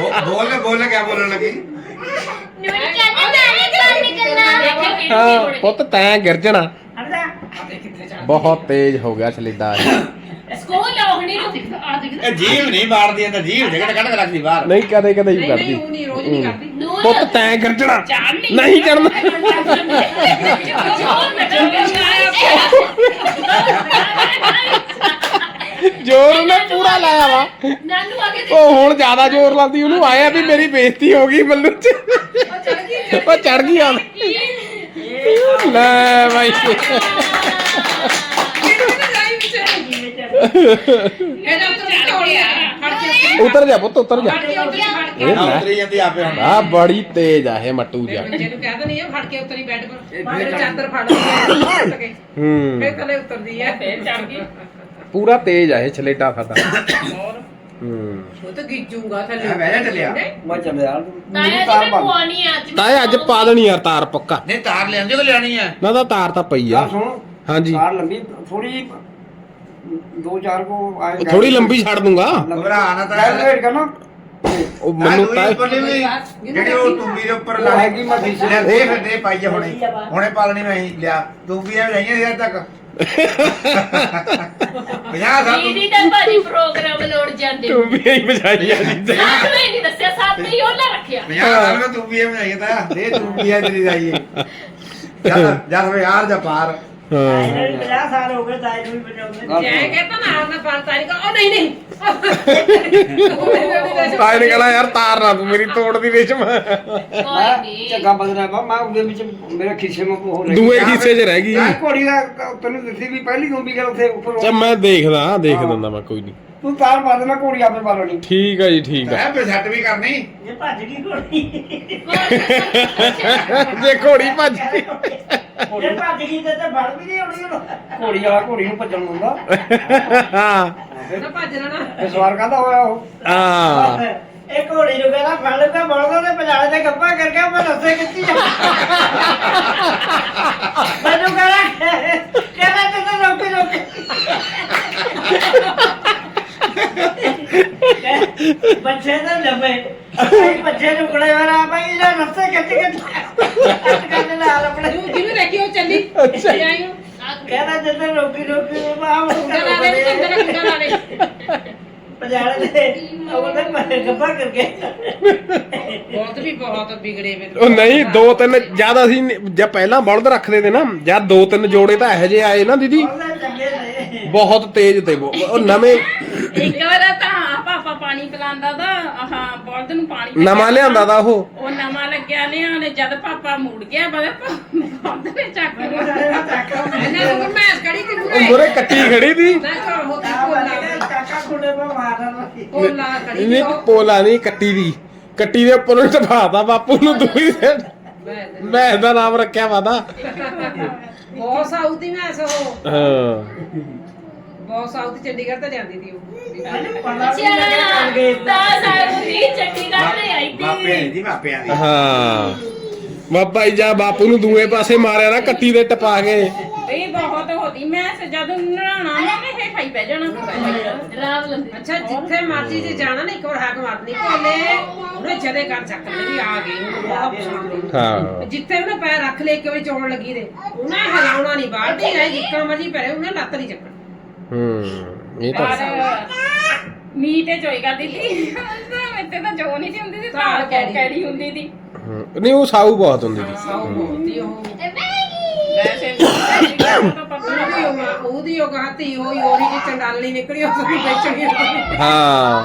ਬੋ- ਬੋਲ ਬੋਲ ਕਿਆ ਬੋਲਣ ਲੱਗੀ? ਨੂਰੀ ਕਹਿੰਦੇ ਮੈਂ ਨਹੀਂ ਬਾਹਰ ਨਿਕਲਣਾ। ਹਾਂ ਪੁੱਤ ਤੈਂ ਗਿਰ ਜਾਣਾ। ਬਹੁਤ ਤੇਜ਼ ਹੋ ਗਿਆ ਸਲੀਡਾ ਇਹ। ਸਕੂਲ ਲਾਉਣੀ ਨੂੰ ਆ ਦੇਖ ਇਹ ਜੀਵ ਨਹੀਂ ਮਾਰਦੀ ਅੰਦਰ ਜੀਵ ਜਗਤ ਕੱਢ ਕੇ ਰੱਖਦੀ ਬਾਹਰ ਨਹੀਂ ਕਦੇ ਕਦੇ ਹੀ ਕਰਦੀ ਨਹੀਂ ਉਹ ਨਹੀਂ ਰੋਜ਼ ਨਹੀਂ ਕਰਦੀ ਨੂਰ ਪੁੱਤ ਤੈਂ ਗਿਰ ਜਾਣਾ ਚੜ੍ਹਨੀ। ਨਹੀਂ ਮੈਂ ਜ਼ੋਰ ਉਹਨੇ ਪੂਰਾ ਲਾਇਆ ਵਾ ਨਾਨੂ ਆ ਕੇ ਉਹ ਹੁਣ ਜ਼ਿਆਦਾ ਜ਼ੋਰ ਲਾਉਂਦੀ ਉਹਨੂੰ ਆਇਆ ਵੀ ਮੇਰੀ ਬੇਇੱਜ਼ਤੀ ਹੋ ਗਈ ਮੱਲੂ ਚ ਉਹ ਚੜ ਗਈ ਆ ਲੈ ਬਾਈ। ਇਹਦਾ ਉੱਤਰ ਜਾ ਪੁੱਤ ਉਤਰ ਜਾ। ਇਹ ਨਾ ਉਤਰੀ। ਜਾਂਦੀ ਆਪੇ ਹੁਣ। ਆ ਬੜੀ ਤੇਜ਼ ਆ ਇਹ ਮੱਟੂ ਜਾ ਜਿਹਨੂੰ ਕਹਿ ਦਨੀ ਆ ਫੜ ਕੇ ਉੱਤਰੀ ਬੈੱਡ ਪਰ। ਫਿਰ ਚਾਦਰ ਫੜ ਕੇ ਕੇ। ਹੂੰ। ਫਿਰ ਥੱਲੇ ਉਤਰਦੀ ਹੈ ਫੇਰ ਚੜ ਗਈ। ਪੂਰਾ ਤੇਜ਼ ਆ ਇਹ ਛਲੇਟਾ ਫਤਾ। ਹੂੰ। ਉਹ ਤਾਂ ਗਿੱਜੂਗਾ ਥੱਲੇ। ਮੈਂ ਬਹਿ ਜਾ ਚੱਲਿਆ। ਮੈਂ ਚੱਲਿਆ। ਤਾਇਆ ਜੀ ਮੈਂ ਪੁਆਣੀ ਆ ਅੱਜ। ਤਾਏ ਅੱਜ ਪਾ ਦੇਣੀ ਯਾਰ ਤਾਰ ਪੱਕਾ। ਨਹੀਂ ਤਾਰ ਲਿਆਂਦੀ ਕੋ ਲਿਆਣੀ ਆ। ਨਾ ਤਾਂ ਤਾਰ ਤਾਂ ਪਈ ਆ। ਆ ਸੁਣ। ਹਾਂਜੀ। ਕਾਰ ਲੰਬੀ ਥੋੜੀ ਦੋ ਚਾਰ ਕੋ ਆਏ ਥੋੜੀ ਲੰਬੀ ਛੱਡ ਦੂੰਗਾ। ਘਬਰਾ ਨਾ ਤਾਂ ਗੈਰ ਵੇਟ ਕਰਨਾ। ਉਹ ਮੈਨੂੰ ਤਾਂ ਜਿਹੜੀ ਉਹ ਟੂਬੀ ਦੇ ਉੱਪਰ ਹੈਗੀ ਮੈਂ ਲੈ ਦੇ ਫਿਰ ਦੇ ਪਾਈਏ ਹੁਣੇ। ਹੁਣੇ ਪਾਲਣੀ ਮੈਂ ਹੀ ਲਿਆ। ਟੂਬੀਆਂ ਲਈਆਂ ਸੀ ਅੱਜ ਤੱਕ। 50 ਸਾਲ ਦੀਦੀ ਤਾਂ ਭਾਜੀ ਪ੍ਰੋਗਰਾਮ ਲੋੜ ਜਾਂਦੇ ਤੂੰ ਵੀ ਬਜਾਈ ਆ ਜੀ ਇਹ ਨਹੀਂ ਦੱਸਿਆ ਸਾਥ ਹੀ ਉਹਨਾਂ ਰੱਖਿਆ। 50 ਸਾਲ ਮੈਂ ਟੂਬੀਆਂ ਬਣਾਈਆਂ ਤਾਂ। ਦੇ ਟੂਬੀਆਂ ਤੇਰੀ ਜਾਈਏ ਜਦ ਜਦ ਵੇ ਯਾਰ ਜਾ ਪਾਰ। ਹਾਂ। 50 ਸਾਲ ਹੋ ਗਏ ਤਾਏ ਨੂੰ ਵੀ ਬਜਾਉਂਦੇ ਜੈ ਕਹਿੰਦਾ ਨਾ ਪਾਲ ਤਾਰੀ ਕਾ ਉਹ ਨਹੀਂ ਨਹੀਂ। ਤਾਏ ਨੇ ਕਹਣਾ ਯਾਰ ਤਾਰ ਨਾ ਤੂੰ ਮੇਰੀ ਤੋੜ ਦੀ ਵਿੱਚ ਮੈਂ। ਕੋਈ ਮੈਂ ਨਹੀਂ। ਚੱਗਾ ਬਦਨਾ ਬਾ ਮੈਂ ਉਹਦੇ ਵਿੱਚ ਮੇਰੇ ਖਿੱਸੇ ਮੇ ਹੋ ਰਹੀ ਦੂਏ ਹਿੱਸੇ 'ਚ ਰਹਿ ਗਈ। ਮੈਂ ਘੋੜੀ ਦਾ ਤੈਨੂੰ ਦੱਸੀ ਵੀ ਪਹਿਲੀ ਗੋਬੀ ਗੱਲ ਉੱਥੇ ਉੱਪਰ ਚੱਲ ਮੈਂ ਦੇਖਦਾ ਦੇਖ ਦਿੰਦਾ ਮੈਂ ਕੋਈ ਨਹੀਂ। ਤੂੰ ਤਾਰ ਪਾ ਦੇਣਾ ਘੋੜੀ ਆਪੇ ਪਾ ਲੈਣੀ। ਠੀਕ ਆ ਜੀ ਠੀਕ ਆ। ਫਿਰ ਸੈੱਟ ਵੀ ਕਰਨੀ। ਇਹ ਭੱਜ ਗਈ ਘੋੜੀ। ਜੇ ਘੋੜੀ ਭੱਜ ਗਈ। ਇਹ ਭੱਜ ਗਈ ਤੇ ਤੇ ਫੜ ਵੀ ਨਹੀਂ ਆਉਣੀ ਉਹਨੂੰ ਘੋੜੀ ਵਾਲਾ ਘੋੜੀ ਨੂੰ ਭੱਜਣ ਹੁੰਦਾ। ਹਾਂ। ਨਾ ਭੱਜ ਲੈਣਾ। ਇਹ ਸਵਾਰ ਕਾਹਦਾ ਹੋਇਆ ਉਹ। ਹਾਂ। ਇਹ ਘੋੜੀ ਨੂੰ ਕਹਿੰਦਾ ਫੜ ਲੂਗਾ ਬੜਦਾ ਤੇ ਪਜਾਲੇ ਤੇ ਗੱਪਾ ਕਰਕੇ ਮੈਂ ਦੱਸੇ ਕਿੱਥੇ ਜਾ ਮੈਨੂੰ ਕਹਿੰਦਾ ਕਹਿੰਦਾ ਤੇ ਤਾਂ ਰੋਕੇ ਰੋਕੇ ਬੱਚੇ ਤਾਂ ਲੰਮੇ ਅਸੀਂ ਬੱਚੇ ਨੂੰ ਕੋਲੇ ਵਾਲਾ ਭਾਈ ਇਹਦਾ ਰਸਤੇ ਕਿੱਥੇ ਕਿੱਥੇ ਕਹਿੰਦੇ ਨਾਲ ਆਪਣੇ। ਤੂੰ ਜਿਹਨੂੰ ਦੇਖੀ ਉਹ ਚੱਲੀ। ਅੱਛਾ। ਜਾਈ ਨੂੰ ਕਹਿੰਦਾ ਜਦੋਂ ਰੋਕੀ ਰੋਕੀ ਆ ਕੁੰਡਾ ਲਾ ਦੇ ਚੰਦਰ ਕੁੰਡਾ ਲਾ ਦੇ। ਕਰਕੇ ਬਹੁਤ ਵੀ ਬਹੁਤ ਵਿਗੜੇ ਵੇ। ਉਹ ਨਹੀਂ ਦੋ ਤਿੰਨ ਜਦ ਅਸੀਂ ਜਾਂ ਪਹਿਲਾਂ ਬਲਦ ਰੱਖਦੇ ਤੇ ਨਾ ਜਦ ਦੋ ਤਿੰਨ ਜੋੜੇ ਤਾਂ ਇਹੋ ਜਿਹੇ ਆਏ ਨਾ ਦੀਦੀ। ਬਹੁਤ ਤੇਜ਼ ਤੇ ਉਹ ਉਹ ਨਵੇਂ ਇੱਕ ਵਾਰ ਤਾਂ ਪਾਪਾ ਪਾਣੀ ਪਿਲਾਉਂਦਾ ਦਾ ਆਹ ਬਲਦ ਨੂੰ ਪਾਣੀ ਨਵਾਂ ਲਿਆਂਦਾ ਦਾ ਉਹ। ਉਹ ਨਵਾਂ ਲੱਗਿਆ ਨੇ ਉਹਨੇ ਜਦ ਪਾਪਾ ਮੁੜ ਗਿਆ ਬਦੇ ਬਲਦ ਨੇ ਚੱਕ ਲਿਆ। ਇਹਨਾਂ ਨੂੰ ਮੈਂ ਕੜੀ ਤੇ ਉਹ ਮੁਰੇ ਕੱਟੀ ਖੜੀ ਦੀ ਨਾ ਚੋ ਹੋ ਤੀ ਕੋਲਾ ਕਾਕਾ ਕੁੰਡੇ ਪਾ ਮਾਰਨਾ ਕੋਲਾ ਕੜੀ ਨਹੀਂ ਦੀ ਪੋਲਾ ਨਹੀਂ ਕੱਟੀ ਦੀ। ਕੱਟੀ ਦੇ ਉੱਪਰ ਨੂੰ ਢਾਤਾ ਬਾਪੂ ਨੂੰ ਦੂਈ ਦੇ ਮੈਂ ਇਹਦਾ ਨਾਮ ਰੱਖਿਆ ਵਾਦਾ ਬਹੁਤ ਸਾਊਦੀ ਮੈਂ ਸੋ ਹਾਂ। ਬਹੁਤ ਸਾਊਥ ਚੰਡੀਗੜ੍ਹ ਤਾਂ ਜਾਂਦੀ ਸੀ ਉਹ। ਤਾਂ ਸਾਹਿਬ ਦੀ ਚੰਡੀਗੜ੍ਹ ਤੇ ਆਈ ਮਾਪਿਆਂ ਤੀ ਦੀ ਮਾਪਿਆਂ ਦੀ। ਹਾਂ। ਬਾਬਾ ਜੀ ਜਾ ਬਾਪੂ ਨੂੰ ਦੂਏ ਪਾਸੇ ਮਾਰਿਆ ਨਾ ਕੱਟੀ ਦੇ ਟਪਾ ਕੇ। ਇਹ ਬਹੁਤ ਹੋਦੀ ਮੈਂ ਸੇ ਜਦ ਨਹਾਣਾ ਨਾ ਮੈਂ ਇਹ ਖਾਈ ਬਹਿ ਜਾਣਾ। ਰਾਮ ਲੰਦੇ ਅੱਛਾ ਜਿੱਥੇ ਮਰਜ਼ੀ ਜੇ ਜਾਣਾ ਨਾ ਇੱਕ ਵਾਰ ਹਾਕ ਮਾਰਨੀ ਕੋਲੇ ਉਹਨੇ ਜਦੇ ਕਰ ਚੱਕ ਲਈ ਵੀ ਆ ਗਈ। ਬਹੁਤ। ਹਾਂ। ਜਿੱਥੇ ਉਹਨੇ ਪੈਰ ਰੱਖ ਲਏ ਇੱਕ ਵਾਰੀ ਚੋਣ ਲੱਗੀ ਦੇ ਉਹਨੇ ਹਿਲਾਉਣਾ ਨਹੀਂ ਬਾਲਟੀ ਹੈ ਜਿੱਕਣ ਮਰਜ਼ੀ ਪਰੇ ਉਹਨੇ ਲੱਤ ਨਹੀਂ ਚੱਕਣੀ। ਹੂੰ ਇਹ ਤਾਂ ਤੇ ਜੋਈ ਕਰਦੀ ਸੀ। ਮੈਤੇ ਤਾਂ ਜੋ ਨਹੀਂ ਸੀ ਹੁੰਦੀ ਸੀ ਸਾਲ ਕੈੜੀ। ਹੁੰਦੀ ਸੀ। ਹੂੰ। ਨਹੀਂ ਉਹ ਸਾਊ ਬਹੁਤ ਹੁੰਦੀ ਸੀ। ਸਾਊ ਬਹੁਤੀ ਉਹ। ਵੈਸੇ ਤਾਂ ਪਤਾ ਉਹਦੀ ਉਹ ਉਹਦੀ ਉਹ ਗਾਤੀ ਹੋਈ ਉਹੀ ਜੀ ਚੰਡਾਲੀ ਨਿਕਲੀ ਉਹ ਵੀ ਵੇਚਣੀ ਉਹ ਹਾਂ।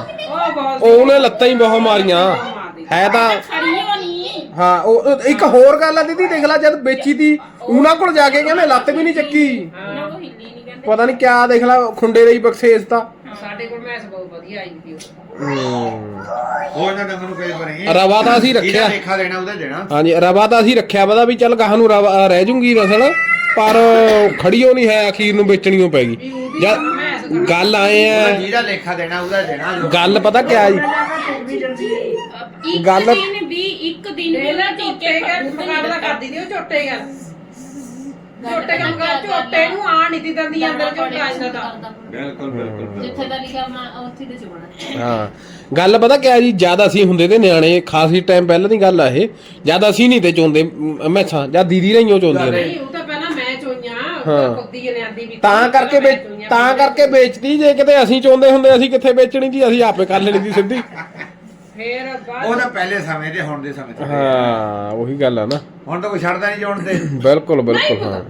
ਬਹੁਤ ਉਹ ਉਹਨੇ ਲੱਤਾਂ ਹੀ ਬਹੁਤ ਮਾਰੀਆਂ। ਹੈ ਤਾਂ ਖੜੀ ਹੋਣੀ। ਹਾਂ ਉਹ ਇੱਕ ਹੋਰ ਗੱਲ ਆ ਦੀਦੀ ਦੇਖ ਲੈ ਜਦ ਵੇਚੀ ਤੀ ਉਹਨਾਂ ਕੋਲ ਜਾ ਕੇ ਕਹਿੰਦੇ ਲੱਤ ਵੀ ਨਹੀਂ ਚੱਕੀ। ਪਤਾ ਨਹੀਂ ਕਿਆ ਦੇਖ ਲੈ ਖੁੰਡੇ ਦੇ ਹੀ ਬਖਸ਼ੇਸ ਤਾਂ। ਸਾਡੇ ਕੋਲ ਮੈਸ ਬਹੁਤ ਵਧੀਆ ਆਈ ਸੀ ਉਹ। ਹੂੰ। ਹੋਰ ਨਾ ਡੰਗ ਨੂੰ ਕਈ ਬਣੀ ਰਵਾ ਤਾਂ ਅਸੀਂ ਰੱਖਿਆ। ਦੇਖਾ ਦੇਣਾ ਉਹਦੇ ਦੇਣਾ। ਹਾਂਜੀ ਰਵਾ ਤਾਂ ਅਸੀਂ ਰੱਖਿਆ ਪਤਾ ਵੀ ਚੱਲ ਗਾਹ ਨੂੰ ਰਵਾ ਰਹਿ ਜੂਗੀ ਨਸਲ ਪਰ ਖੜੀਓ ਨਹੀਂ ਹੈ ਅਖੀਰ ਨੂੰ ਵੇਚਣੀਓ ਪੈ ਗਈ। ਵੀ ਉਹਦੀ ਜਦ ਗੱਲ ਆਏ ਆ ਜਿਹਦਾ ਲੇਖਾ ਦੇਣਾ ਉਹਦਾ ਦੇਣਾ ਜੋ। ਗੱਲ ਪਤਾ ਕਿਆ ਜੀ? ਇੱਕ ਗੱਲ- ਦਿਨ ਵੀ ਇੱਕ ਦਿਨ ਵੀ ਉਹਦਾ ਝੋਟੇ ਕਰ ਮੁਕਾਬਲਾ ਕਰਦੀ ਦੀ ਉਹ ਝੋਟੇ ਕਰ। ਝੋਟੇ ਕੰਮ ਕਰ ਝੋਟੇ ਨੂੰ ਆ ਨਹੀਂ ਦੀ ਦੰਦੀ ਅੰਦਰ ਝੋਟਾ ਜਾਂਦਾ ਤਾਂ ਬਿਲਕੁਲ ਬਿਲਕੁਲ ਜਿੱਥੇ ਦਾ ਮੈਂ ਉੱਥੇ ਤੇ ਚੁਗਣਾ ਹਾਂ। ਗੱਲ ਪਤਾ ਕਿਆ ਜੀ ਜਦ ਅਸੀਂ ਹੁੰਦੇ ਤੇ ਨਿਆਣੇ ਖਾਸੀ ਟਾਈਮ ਪਹਿਲਾਂ ਦੀ ਗੱਲ ਆ ਇਹ। ਜਦ ਅਸੀਂ ਨਹੀਂ ਤੇ ਚੋਂਦੇ ਮੈਸਾਂ ਜਾਂ ਦੀਦੀ ਰਹੀਓ ਚੋਂਦੀਆਂ ਨੇ। ਨਹੀਂ ਉਹ ਤਾਂ ਪਹਿਲਾਂ ਮੈਂ ਚੋਈਆਂ ਹਾਂ। ਕੁੱਦੀ ਨੇ ਆਂਦੀ ਵੀ ਤਾਂ ਕਰਕੇ ਵੇਚ ਤਾਂ ਕਰਕੇ ਵੇਚਦੀ ਜੇ ਕਿਤੇ ਅਸੀਂ ਚੋਂਦੇ ਹੁੰਦੇ ਅਸੀਂ ਕਿੱਥੇ ਵੇਚਣੀ ਜੀ? ਅਸੀਂ ਆਪੇ ਕਰ ਲੈਣੀ ਸੀ ਸਿੱਧੀ। ਫੇਰ ਉਹ ਤਾਂ ਪਹਿਲੇ ਸਮੇਂ ਦੇ ਹੁਣ ਦੇ ਸਮੇਂ ਤੇ ਹਾਂ ਉਹੀ ਗੱਲ ਆ ਨਾ। ਹੁਣ ਤਾਂ ਕੋਈ ਛੱਡਦਾ ਨਹੀਂ ਜੋਣ ਤੇ। ਬਿਲਕੁਲ ਬਿਲਕੁਲ ਹਾਂ।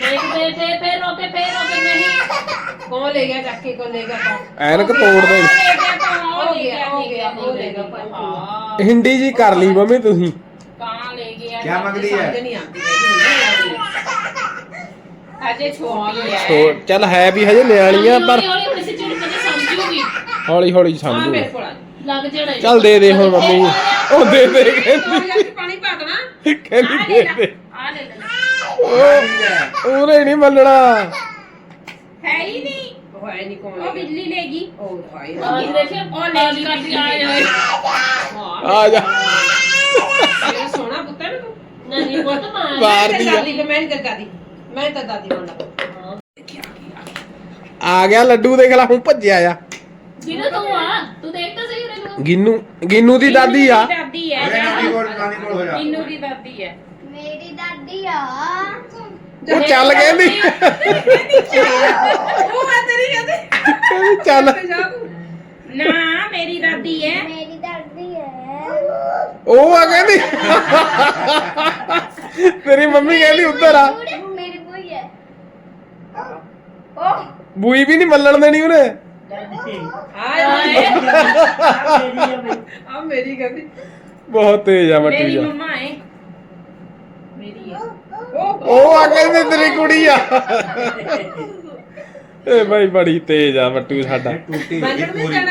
ਦੇਖ ਤੇ ਤੇ ਫੇਰ ਰੋਕੇ ਫੇਰ ਰੋਕੇ ਨਹੀਂ। ਕੌਣ ਲੈ ਗਿਆ ਚੱਕ ਕੇ ਲੈ ਗਿਆ। ਐਨਕ ਤੋੜਦੇ ਹੋ ਗਿਆ ਹੋ ਗਿਆ ਹੋ ਗਿਆ। ਹਾਂ। ਹਿੰਦੀ ਜੀ ਕਰ ਲਈ ਮੰਮੀ ਤੁਸੀਂ। ਕਾਂ ਲੈ ਗਿਆ ਕੀ ਮੰਗਦੀ ਹੈ ਅਜੇ ਛੋਟੀ ਹੈ ਛੋ ਚੱਲ ਹੈ ਵੀ ਹਜੇ ਨਿਆਣੀਆਂ ਪਰ ਹੌਲੀ ਹੌਲੀ ਸੇ ਚਿੜ ਕੇ ਸਮਝੂਗੀ ਹੌਲੀ ਹੌਲੀ ਆ ਸਮਝੂ ਮੇਰੇ ਕੋਲ ਆ ਲੱਗ ਜਾਣਾ ਈ। ਚੱਲ ਦੇ ਦੇ ਹੁਣ ਮੰਮੀ। ਉਹ ਦੇ ਦੇ ਕਹਿੰਦੀ ਪਾਣੀ ਪਾ ਦੇਣਾ। ਕਹਿੰਦੀ ਦੇ ਦੇ। ਆ ਲੈ ਲੈ। ਉਹ ਉਹਨੇ ਨਹੀਂ ਮੰਨਣਾ। ਹੈ ਹੀ ਨਹੀਂ। ਉਹ ਹੈ ਨਹੀਂ ਕੌਣ ਉਹ ਬਿੱਲੀ ਲੈ ਗਈ। ਉਹ ਭਾਈ ਆ ਦੇਖਿਆ ਉਹ ਲੈ ਗਈ ਕੱਟ ਕੇ ਆਏ ਹੋਏ ਹਾਂ ਆ ਜਾ। ਮੇਰਾ ਸੋਹਣਾ ਪੁੱਤ ਹੈ ਨਾ ਤੂੰ ਨਹੀਂ ਬਹੁਤ ਮਾਰ ਮੈਂ ਤਾਂ ਆ ਦਾਦੀ ਮੈਂ ਨਹੀਂ ਤਾਂ ਦਾਦੀ। ਮੈਂ ਤਾਂ ਦਾਦੀ ਬਣਦਾ ਆ ਗਿਆ ਲੱਡੂ ਦੇਖ ਲੈ ਹੁਣ ਭੱਜਿਆ ਆ। ਜਿਹਨੇ ਤੂੰ ਆ ਤੂੰ ਦੇਖ ਤਾਂ ਸਹੀ ਉਰੇ ਨੂੰ। ਗਿੰਨੂ ਗਿੰਨੂ ਦੀ ਦਾਦੀ ਆ। ਮੇਰੀ ਦਾਦੀ ਹੈ। ਉਹਦੇ ਨਾਨੀ ਕੋਲ ਨਾਨੀ ਕੋਲ ਹੋ ਜਾ ਇੰਨੂ ਦੀ ਦਾਦੀ ਹੈ। ਮੇਰੀ ਦਾਦੀ ਆ। ਉਹ ਚੱਲ ਕਹਿੰਦੀ। ਉਹ ਮੈਂ ਤੇਰੀ ਕਹਿੰਦੀ। ਕਹਿੰਦੀ ਚੱਲ। ਨਾ ਮੇਰੀ ਦਾਦੀ ਹੈ। ਮੇਰੀ ਦਾਦੀ ਹੈ। ਉਹ ਆ ਕਹਿੰਦੀ। ਤੇਰੀ ਮੰਮੀ ਕਹਿੰਦੀ ਉੱਧਰ ਆ। ਮੇਰੀ ਕੋਈ ਹੈ। ਬੂਈ ਵੀ ਨਹੀਂ ਮੱਲਣ ਦੇਣੀ ਉਹਨੇ। ਆ ਮੇਰੀ ਕਹਿੰਦੀ ਬਹੁਤ ਤੇਜ਼ ਆ ਮੱਟੂ ਮੇਰੀ ਜਾ ਮੰਮਾ ਹੈ ਮੇਰੀ ਹੈ ਉਹ ਉਹ ਆ ਕਹਿੰਦੀ ਤੇਰੀ ਕੁੜੀ ਆ। ਏ ਭਾਈ ਬੜੀ ਤੇਜ਼ ਆ ਮੱਟੂ ਸਾਡਾ। ਟੂਟੀ ਨਹੀਂ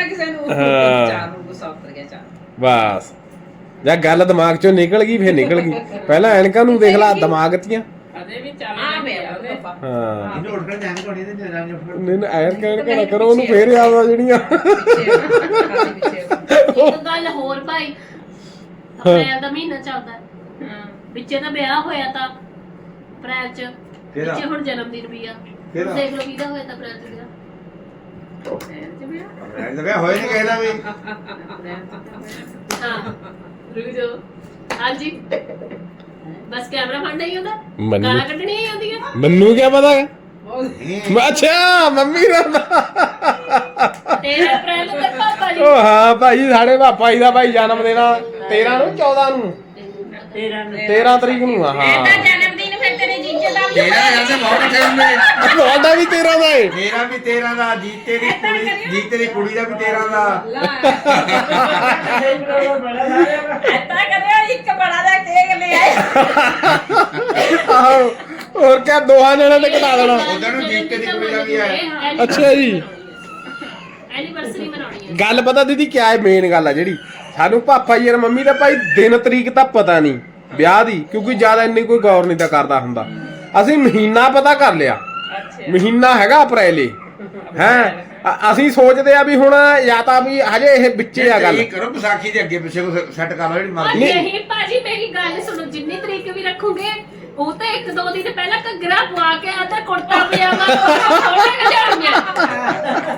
ਕਿਸੇ ਨੂੰ ਹਾਂ। ਚਾਰ ਨੂੰ ਗੁੱਸਾ ਉਤਰ ਗਿਆ ਚਾਰ ਬਸ। ਜਾਂ ਗੱਲ ਦਿਮਾਗ ਚੋਂ ਨਿਕਲ ਗਈ ਫੇਰ ਨਿਕਲ ਗਈ। ਪਹਿਲਾਂ ਐਨਕਾਂ ਨੂੰ ਦੇਖ ਲਾ ਦਿਮਾਗ ਤੀਆਂ। ਅਜੇ ਵੀ ਚੱਲ ਆ ਹਾਂ ਇਹਨੂੰ ਉੱਠਣ ਜਾਣ ਕੋਣੀ ਤੇ ਨਿਰਾਂ ਨੂੰ ਉੱਠਣ ਨਹੀਂ ਨਾ ਐਨ ਕਹਿਣ ਕਹਿਣਾ ਕਰੋ ਉਹਨੂੰ ਫੇਰ ਯਾਦ ਆ ਜਿਹੜੀਆਂ ਇੱਕ ਗੱਲ ਹੋਰ ਭਾਈ ਅਪ੍ਰੈਲ ਦਾ ਮਹੀਨਾ ਚੱਲਦਾ ਵਿੱਚੇ ਤਾਂ ਵਿਆਹ ਹੋਇਆ ਤਾਂ ਅਪ੍ਰੈਲ ਚ ਤੇਰਾ? ਵਿੱਚੇ ਹੁਣ ਜਨਮ ਦਿਨ ਵੀ ਆ ਤੇਰਾ? ਦੇਖ ਲਓ ਕਿਹਦਾ ਹੋਇਆ ਤਾਂ ਅਪ੍ਰੈਲ ਚ ਵਿਆਹ ਰਹਿ ਦਵੇ ਹੋਏ ਨਹੀਂ ਕਹਿਦਾ ਵੀ ਹਾਂ ਰੁਕ ਜਾਓ ਹਾਂਜੀ ਬਸ ਕੈਮਰਾ ਫੜਨਾ ਹੀ ਹੁੰਦਾ ਮੈਨੂੰ- ਗਾਲਾਂ ਕੱਢਣੀਆਂ ਹੀ ਹੁੰਦੀਆਂ ਮੈਨੂੰ ਕੀ ਪਤਾ ਹੈ? ਨਹੀਂ। ਅੱਛਾ ਮੰਮੀ ਦਾ ਨਾਂ। 13 ਅਪ੍ਰੈਲ ਨੂੰ ਤੇ ਪਾਪਾ ਜੀ। ਉਹ ਹਾਂ ਭਾਈ ਸਾਡੇ ਪਾਪਾ ਜੀ ਦਾ ਭਾਈ ਜਨਮ ਦਿਨ ਆ 13 ਨੂੰ 14 ਨੂੰ। ਤੇਰਾ ਨੇ। 13 ਤਰੀਕ ਨੂੰ ਆ ਹਾਂ। ਇਹਦਾ ਜਨਮ ਦਿਨ ਫਿਰ ਤੇਰੇ ਤੇਰਾ ਯਾਰ ਤੇ ਬਹੁਤ ਅੱਛੇ ਹੁੰਦੇ। ਤੁਹਾਡਾ ਵੀ 13 ਦਾ ਏ। ਮੇਰਾ ਵੀ 13 ਦਾ ਜੀਤੇ ਦੀ ਕੁੜੀ ਜੀਤੇ ਦੀ ਕੁੜੀ ਦਾ ਵੀ 13 ਦਾ। ਐਤਾ ਕਰਿਆ ਇੱਕ ਬੜਾ ਜਿਹਾ ਕੇਕ ਲੈ ਆਏ ਆਹੋ ਹੋਰ ਕਿਆ ਦੋਹਾਂ ਜਣਾਂ ਤੇ ਘਟਾ ਦੇਣਾ। ਉਧਰ ਨੂੰ ਜੀਤੇ ਦੀ ਕੁੜੀ ਦਾ ਵੀ ਹੈ ਅੱਛਾ ਜੀ। ਐਨੀਵਰਸਰੀ ਮਨਾਉਣੀ ਹੈ ਗੱਲ ਪਤਾ ਦੀਦੀ ਕਿਆ ਹੈ ਮੇਨ ਗੱਲ ਆ ਜਿਹੜੀ। ਸਾਨੂੰ ਪਾਪਾ ਜੀ ਔਰ ਮੰਮੀ ਦਾ ਭਾਈ ਦਿਨ ਤਰੀਕ ਤਾਂ ਪਤਾ ਨਹੀਂ ਵਿਆਹ ਦੀ ਕਿਉਂਕਿ ਜ਼ਿਆਦਾ ਇੰਨੀ ਕੋਈ ਗੌਰ ਨਹੀਂ ਤਾਂ ਕਰਦਾ ਹੁੰਦਾ। ਅਸੀਂ ਮਹੀਨਾ ਪਤਾ ਕਰ ਲਿਆ। ਮਹੀਨਾ ਹੈਗਾ ਅਪ੍ਰੈਲ ਹੈ? ਅਸੀਂ ਸੋਚਦੇ ਆ ਵੀ ਹੁਣ ਜਾਂ ਤਾਂ ਵੀ ਹਜੇ ਇਹ ਵਿੱਚੇ ਆ ਗੱਲ। ਇਹ ਕਰੋ ਵਿਸਾਖੀ ਦੇ ਅੱਗੇ ਪਿੱਛੇ ਕੋ ਸੈੱਟ ਕਰ ਲਓ ਜਿਹੜੀ ਮਰਜ਼ੀ। ਨਹੀਂ ਭਾਜੀ ਮੇਰੀ ਗੱਲ ਸੁਣੋ। ਜਿੰਨੀ ਤਰੀਕ ਵੀ ਰੱਖੋਗੇ ਉਹ ਤਾਂ ਇੱਕ ਦੋ ਦਿਨ ਪਹਿਲਾਂ ਘੱਗਰਾ ਪਵਾ ਕੇ ਆਦਾ ਕੁੜਤਾ ਪਜਾਮਾ ਥੋੜਾ ਜਾਣਗੇ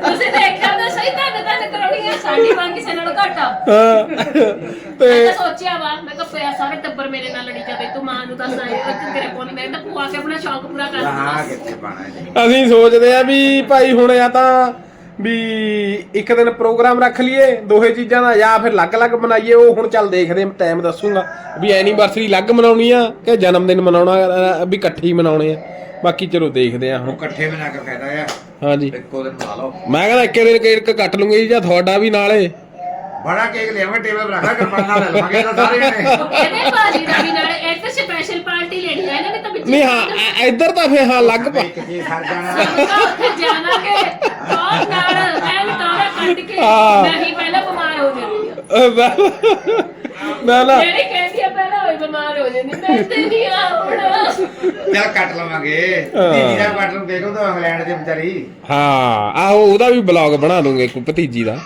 ਤੁਸੀਂ ਦੇਖਿਆ ਤਾਂ ਸਹੀ ਤਾਂ ਤਾਂ ਕਰਾਉਣੀ ਹੈ ਸਾਡੀ ਵਾਂ ਕਿਸੇ ਨਾਲ ਘਾਟਾ ਹਾਂ। ਮੈਂ ਤੇ ਤਾਂ ਸੋਚਿਆ ਵਾ ਮੈਂ ਕਿਹਾ ਪਿਆ ਸਾਰੇ ਟੱਬਰ ਮੇਰੇ ਨਾਲ ਲੜੀ ਜਾਵੇ ਤੂੰ ਮਾਂ ਨੂੰ ਦੱਸ ਆਏ ਘੱਗਰੇ ਪਾਉਣੀ ਮੈਂ ਤਾਂ ਪਵਾ ਕੇ ਆਪਣਾ ਸ਼ੌਕ ਪੂਰਾ ਕਰ ਹਾਂ ਲਵਾਂ ਕਿੱਥੇ ਪਾਣਾ ਹੈ ਅਸੀਂ ਸੋਚਦੇ ਆ ਵੀ ਭਾਈ ਹੁਣ ਤਾਂ ਵੀ ਇੱਕ ਦਿਨ ਪ੍ਰੋਗਰਾਮ ਰੱਖ ਲਈਏ ਦੋਹੇ ਚੀਜ਼ਾਂ ਦਾ ਜਾਂ ਫਿਰ ਅਲੱਗ-ਅਲੱਗ ਬਣਾਈਏ ਉਹ ਹੁਣ ਚੱਲ ਦੇਖਦੇ ਆ ਟਾਈਮ ਦੱਸੂਗਾ। ਵੀ ਐਨੀਵਰਸਰੀ ਅਲੱਗ ਮਨਾਉਣੀ ਆ ਕਿ ਜਨਮ ਦਿਨ ਮਨਾਉਣਾ ਵੀ ਇਕੱਠੇ ਹੀ ਮਨਾਉਣੇ ਆ। ਬਾਕੀ ਚਲੋ ਦੇਖਦੇ ਆ ਹੁਣ। ਇਕੱਠੇ ਬਣਾ ਕੇ ਫਾਇਦਾ ਆ। ਹਾਂਜੀ। ਇੱਕੋ ਦਿਨ ਲਾ ਲਓ। ਮੈਂ ਕਹਿੰਦਾ ਇੱਕੇ ਦਿਨ ਕੇਕ ਕੱਟ ਲੂੰਗੇ ਜੀ ਜਾਂ ਤੁਹਾਡਾ ਵੀ ਨਾਲੇ ਬੜਾ ਕੇਕ ਲਿਆਵਾਂਗੇ ਟੇਬਲ ਰੱਖਾ ਕਰਪਾਨਾ ਲੈ ਲਵਾਂਗੇ ਤਾਂ ਸਾਰੇ ਜਣੇ। ਇਹਦੇ ਭਾਜੀ ਦਾ ਵੀ ਨਾਲ ਇੱਕ ਸਪੈਸ਼ਲ ਪਾਰਟੀ ਲੈਣੀ ਹੈ ਇਹਨਾਂ ਨੇ ਤਾਂ ਵਿੱਚ ਨਹੀਂ ਹਾਂ ਐ- ਇੱਧਰ ਤਾਂ ਫੇਰ ਹਾਂ ਅਲੱਗ ਪਾ। ਇੱਕ ਚੀਜ਼ ਸਰ ਜਾਣਾ। ਉੱਥੇ ਜਾਵਾਂਗੇ ਬਹੁਤ ਨਾਲ ਐਨ ਤਾਰਾ ਕੱਢ ਕੇ ਹਾਂ। ਨਹੀਂ ਪਹਿਲਾਂ ਬਿਮਾਰ ਹੋ ਜਾਂਦੀ ਆ। ਮੈਂ- ਮੈਂ ਨਾ ਜਿਹੜੀ ਕਹਿੰਦੀ ਆ ਪਹਿਲਾਂ ਹੋਈ ਬਿਮਾਰ ਹੋ ਜਾਂਦੀ ਮੈਂ ਤੇ ਨਹੀਂ ਆਉਣਾ ਚੱਲ ਕੱਟ ਲਵਾਂਗੇ। ਹਾਂ। ਦੀਦੀ ਦਾ ਕੱਟ ਨੂੰ ਦੇਖੋ ਤਾਂ ਇੰਗਲੈਂਡ ਦੇ ਵਿਚਾਰੀ। ਹਾਂ ਆਹੋ ਉਹਦਾ ਵੀ ਬਲੌਗ ਬਣਾ ਦੂੰਗੇ ਇੱਕ ਭਤੀਜੀ ਦਾ।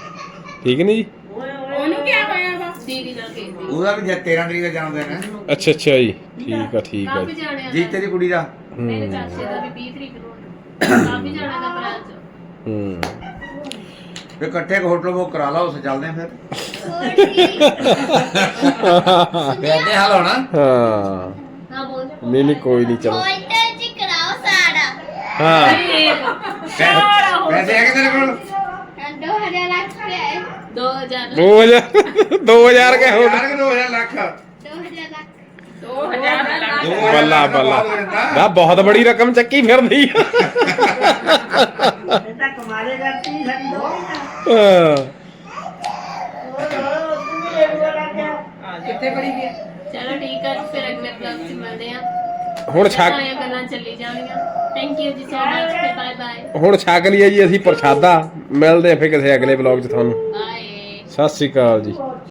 ਠੀਕ ਨਹੀਂ ਜੀ ਉਹਨੂੰ ਕੀ ਹੋਇਆ ਵਾ ਦੀਦੀ ਨਾਲ ਕਹਿੰਦੀ ਉਹਦਾ ਵੀ ਜੇ 13 ਤਰੀਕ ਦਾ ਜਨਮ ਦਿਨ ਹੈ। ਅੱਛਾ ਅੱਛਾ ਜੀ। ਠੀਕ ਆ ਠੀਕ ਆ। ਕਾਫੀ ਜੀ ਜਾਣਿਆ ਕੁੜੀ ਦਾ? ਮੇਰੇ ਚਾਚੇ ਦਾ ਵੀ 20 ਤਰੀਕ ਨੂੰ। ਕਾਫੀ ਜਾਣਿਆ ਦਾ ਚ। ਹੂੰ। ਫਿਰ ਇਕੱਠੇ ਇੱਕ ਹੋਟਲ ਬੁੱਕ ਕਰਾ ਲਓ ਉਸ ਚੱਲਦੇ ਆ ਫਿਰ। ਹੋਰ ਕੀ। ਬੈਠੇ ਹਾਲ ਹੋਣਾ। ਹਾਂ। ਹਾਂ ਬੋਲ ਨਹੀਂ ਨਹੀਂ ਕੋਈ ਨਹੀਂ ਚਲੋ। ਹੋਟਲ ਚ ਕਰਾਓ ਸਾਰਾ। ਹਾਂ। ਪੈਸੇ ਪੈਸੇ ਹੈਗੇ ਤੇਰੇ ਕੋਲ? 2000 ਲੱਖ ਰੁਪਏ 2000 2000 2000 ਕੇ ਹੋ ਕਿ 2000 ਲੱਖ 2000 ਲੱਖ 2000 ਦਾ ਲੱਖ ਦੋ ਹਜ਼ਾਰ ਬੱਲਾ ਲੱਖ ਬੱਲਾ। ਦਾ ਬਹੁਤ ਬੜੀ ਰਕਮ ਚੱਕੀ ਫਿਰਦੀ ਆ ਇਹ ਤਾਂ ਕਮਾਲੇ ਦੋ ਹਾਂ। ਤੂੰ ਵੀ ਇਹ ਬੋਲਾ ਗਿਆ ਹਾਂ, ਕਿੱਥੇ ਬੜੀ ਗਿਆ ਚਲੋ ਠੀਕ ਹੈ ਫਿਰ ਅਗਲੇ 'ਚ ਮਿਲਦੇ ਆ ਹੁਣ ਛਕ ਆਇਆ ਗੱਲਾਂ ਚੱਲੀ ਜਾਣਗੀਆਂ। ਥੈਂਕ ਯੂ ਜੀ ਸੋ ਮਚ ਬਾਏ ਬਾਏ ਹੁਣ ਛਕ ਲਈਏ ਜੀ ਅਸੀਂ ਪ੍ਰਸ਼ਾਦਾ। ਮਿਲਦੇ ਆ ਫਿਰ ਕਿਸੇ ਅਗਲੇ ਵਲੌਗ 'ਚ ਤੁਹਾਨੂੰ। ਬਾਏ ਸਤਿ ਸ਼੍ਰੀ ਅਕਾਲ ਜੀ।